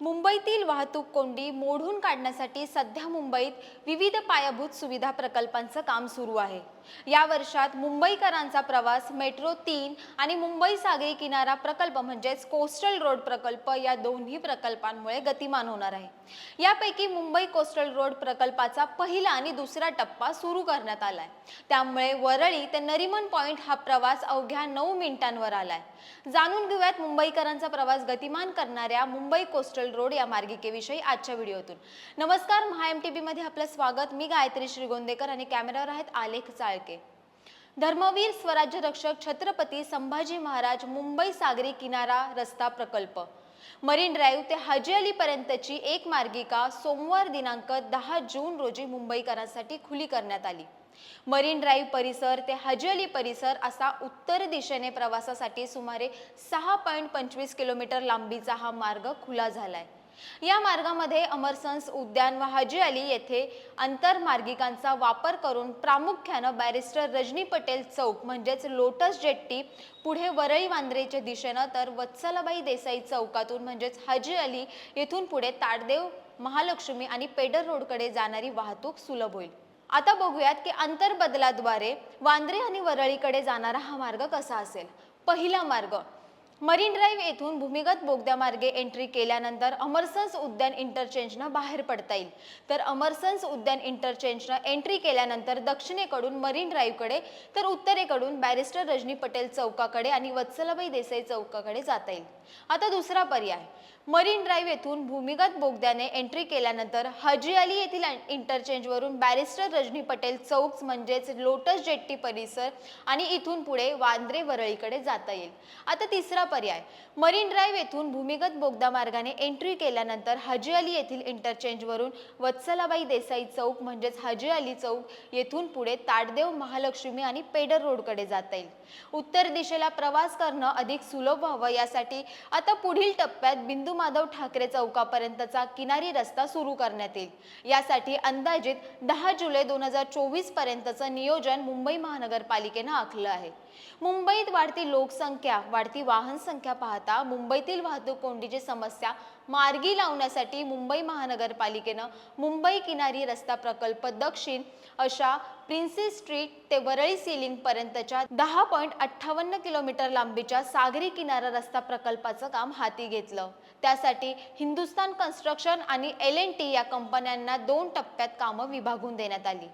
मुंबईतील वाहतूक कोंडी मोडून काढण्यासाठी सध्या मुंबईत विविध पायाभूत सुविधा प्रकल्पांचं काम सुरू आहे. या वर्षात मुंबईकरांचा प्रवास मेट्रो तीन आणि मुंबई सागरी किनारा प्रकल्प म्हणजेच कोस्टल रोड प्रकल्प या दोन्ही प्रकल्पांमुळे गतिमान होणार आहे. यापैकी मुंबई कोस्टल रोड प्रकल्पाचा पहिला आणि दुसरा टप्पा सुरू करण्यात आलाय. त्यामुळे वरळी ते नरिमन पॉइंट हा प्रवास अवघ्या नऊ मिनिटांवर आलाय. जाणून घेऊयात मुंबईकरांचा प्रवास गतिमान करणाऱ्या मुंबई कोस्टल रोड या मार्गिकेविषयी आजच्या व्हिडिओतून. नमस्कार महा एम टी मध्ये आपलं स्वागत. मी गायत्री श्रीगोंदेकर आणि कॅमेरावर आहेत आलेख चाळके. धर्मवीर स्वराज्य रक्षक छत्रपती संभाजी महाराज मुंबई सागरी किनारा रस्ता प्रकल्प. मरीन ड्राईव्ह ते हाजी अली पर्यंतची एक मार्गिका सोमवार दिनांक दहा जून रोजी मुंबईकरांसाठी खुली करण्यात आली. मरीन ड्राईव्ह परिसर ते हजी अली परिसर असा उत्तर दिशेने प्रवासासाठी सुमारे सहा पॉईंट पंचवीस किलोमीटर लांबीचा हा मार्ग खुला झालाय. या मार्गामध्ये अमरसन्स उद्यान व हजी अली येथे आंतरमार्गिकांचा वापर करून प्रामुख्यानं बॅरिस्टर रजनी पटेल चौक म्हणजेच लोटस जेट्टी पुढे वरळी वांद्रेच्या दिशेनं तर वत्सलाबाई देसाई चौकातून म्हणजेच हजी अली येथून पुढे ताडदेव महालक्ष्मी आणि पेडर रोडकडे जाणारी वाहतूक सुलभ होईल. आता बघूयात की आंतरबदलाद्वारे वांद्रे आणि वरळीकडे जाणारा हा मार्ग कसा असेल? पहिला मार्ग मरीन ड्राईव्ह येथून भूमिगत बोगद्यामार्गे एंट्री केल्यानंतर अमरसन्स उद्यान इंटरचेंजनं बाहेर पडता येईल. तर अमरसन्स उद्यान इंटरचेंजनं एंट्री केल्यानंतर दक्षिणेकडून मरीन ड्राईव्हकडे तर उत्तरेकडून बॅरिस्टर रजनी पटेल चौकाकडे आणि वत्सलाबाई देसाई चौकाकडे जाता येईल. आता दुसरा पर्याय. मरीन ड्राईव्ह येथून भूमिगत बोगद्याने एंट्री केल्यानंतर हजी अली येथील इंटरचेंजवरून बॅरिस्टर रजनी पटेल चौक म्हणजेच लोटस जेट्टी परिसर आणि इथून पुढे वांद्रे वरळीकडे जाता येईल. आता तिसरा पर्याय. मरीन ड्राईव्ह येथून भूमिगत बोगदा मार्गाने एंट्री केल्यानंतर हजी अली येथील इंटरचेंजवरून वत्सलाबाई देसाई चौक म्हणजेच हजी अली चौक येथून पुढे ताडदेव महालक्ष्मी आणि पेडर रोडकडे जाता येईल. उत्तर दिशेला प्रवास करणं अधिक सुलभ व्हावं यासाठी आता पुढील टप्प्यात बिंदू माधव ठाकरे चौकापर्यंतचा किनारी रस्ता सुरू करण्यात येईल. यासाठी अंदाजित दहा जुलै दोन हजार चोवीस पर्यंतचं नियोजन मुंबई महानगरपालिकेनं आखलं आहे. मुंबईत वाढती लोकसंख्या वाढती वाहन संख्या पाहता मुंबईतील वाहतूक कोंडीची समस्या मार्गी लावण्यासाठी मुंबई महानगरपालिकेनं मुंबई किनारी रस्ता प्रकल्प दक्षिण अशा प्रिन्सेस स्ट्रीट ते वरळी सिलिंग पर्यंतच्या दहा पॉईंट अठ्ठावन्न किलोमीटर लांबीच्या सागरी किनारा रस्ता प्रकल्पाचं काम हाती घेतलं. त्यासाठी हिंदुस्तान कन्स्ट्रक्शन आणि एल एन टी या कंपन्यांना दोन टप्प्यात कामं विभागून देण्यात आली.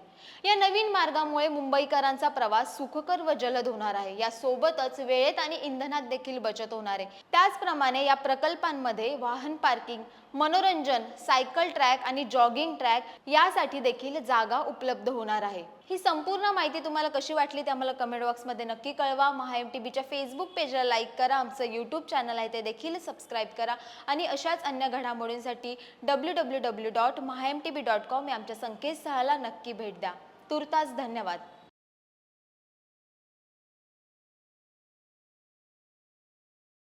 या नवीन मार्गामुळे मुंबईकरांचा प्रवास सुखकर व जलद होणार आहे. यासोबतच वेळेत आणि इंधनात देखील बचत होणार आहे. त्याचप्रमाणे या प्रकल्पांमध्ये वाहन पार्किंग मनोरंजन सायकल ट्रॅक आणि जॉगिंग ट्रॅक यासाठी देखील जागा उपलब्ध होणार आहे. ही संपूर्ण माहिती तुम्हाला कशी वाटली ते आम्हाला कमेंट बॉक्समध्ये नक्की कळवा. महा एम टी बीच्या फेसबुक पेजला लाईक करा. आमचं यूट्यूब चॅनल आहे ते देखील सबस्क्राईब करा. आणि अशाच अन्य घडामोडींसाठी W W W dot Maha M T B dot com या आमच्या संकेतस्थळाला नक्की भेट द्या. तुर्तास धन्यवाद.